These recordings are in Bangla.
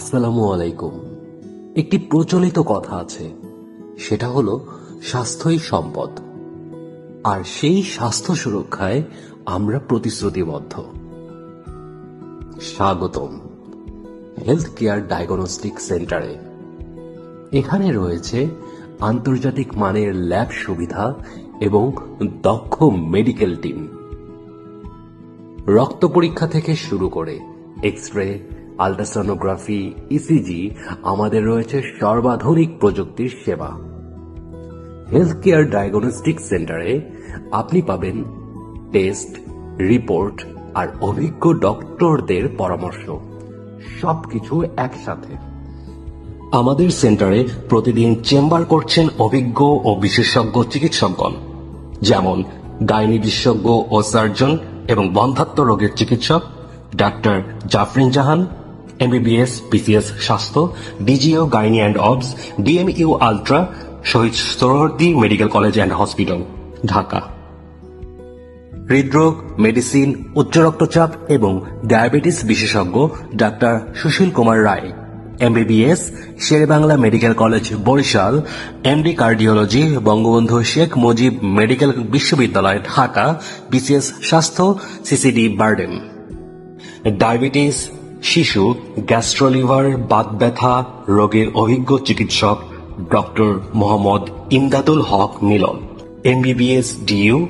আসসালামু আলাইকুম। একটি প্রচলিত কথা আছে, সেটা হলো স্বাস্থ্যই সম্পদ। আর সেই স্বাস্থ্য সুরক্ষায় আমরা প্রতিশ্রুতিবদ্ধ। স্বাগতম হেলথ কেয়ার ডায়াগনস্টিক সেন্টারে এখানে রয়েছে আন্তর্জাতিক মানের ল্যাব সুবিধা এবং দক্ষ মেডিকেল টিম। রক্ত পরীক্ষা থেকে শুরু করে এক্স রে আলট্রাসোনোগ্রাফি ইসিজি আমাদের রয়েছে সর্বাধুনিক প্রযুক্তির সেবা। হেলথ কেয়ার ডায়াগনস্টিক সেন্টারে আপনি পাবেন টেস্ট রিপোর্ট আর অভিজ্ঞ ডক্টরদের পরামর্শ। সবকিছু একসাথে। আমাদের সেন্টারে প্রতিদিন চেম্বার করছেন অভিজ্ঞ ও বিশেষজ্ঞ চিকিৎসকগণ, যেমন গাইনি বিশেষজ্ঞ ও সার্জন এবং বন্ধাত্ম রোগের চিকিৎসক doctor Jafrin Jahan MBBS PCS স্বাস্থ্য DGO gynae and obs DMU ultra Shahid Suhrawardy medical college and hospital Dhaka. হৃদরোগ, মেডিসিন, উচ্চ রক্তচাপ এবং ডায়াবেটিস বিশেষজ্ঞ doctor Sushil Kumar Roy. MBBS Sher-e-Bangla medical college, Barishal. MD cardiology, Bangabandhu Sheikh Mujib medical বিশ্ববিদ্যালয়, ঢাকা। বিসিএস স্বাস্থ্য সিসিডি বার্ডেন ডায়াবেটিস শিশু, গ্যাস্ট্রোলিভার, বাত ব্যথা, রোগের অভিজ্ঞ চিকিৎসক, doctor Mohammad Imdadul Haque Milon. MBBS DU,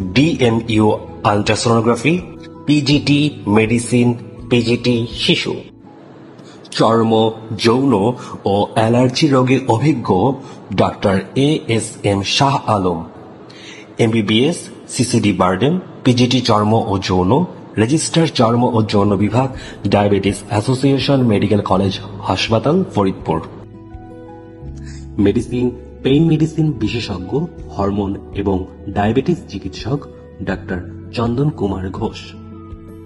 DMU ultrasonography, PGT medicine, PGT শিশু। চর্ম, যৌন ও অ্যালার্জি রোগের অভিজ্ঞ doctor A S M Shah Alam. MBBS, CCD BIRDEM, PGT চর্ম ও যৌন রেজিস্টার চর্ম ও যৌন বিভাগ, ডায়াবেটিস অ্যাসোসিয়েশন মেডিকেল কলেজ, হাসপাতাল, ফরিদপুর। মেডিসিন, পেইন মেডিসিন বিশেষজ্ঞ, হরমোন এবং ডায়াবেটিস চিকিৎসক, doctor Chandan Kumar Ghosh.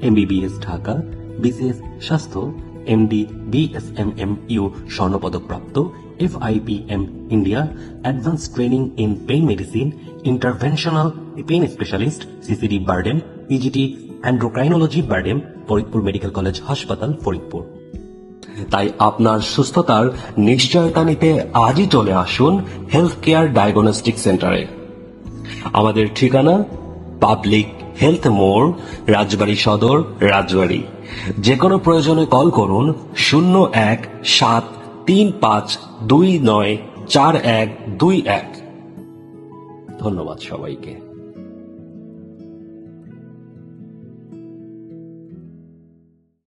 MBBS Dhaka, BCS স্বাস্থ্য MD BSMM U স্বর্ণপদকপ্রাপ্ত FIPM India advance training in pain medicine interventional pain specialist CCD BIRDEM PGT endocrinology BIRDEM Faridpur medical college হাসপাতাল ফরিদপুর তাই আপনার সুস্থতার নিশ্চয়তা নিতে আজই চলে আসুন হেলথ কেয়ার ডায়াগনস্টিক সেন্টারে আমাদের ঠিকানা পাবলিক হেলথ মোড় রাজবাড়ী সদর রাজবাড়ী যে কোনো প্রয়োজনে কল করুন শূন্য এক সাত তিন পাঁচ দুই নয় চার এক দুই এক। ধন্যবাদ সবাইকে।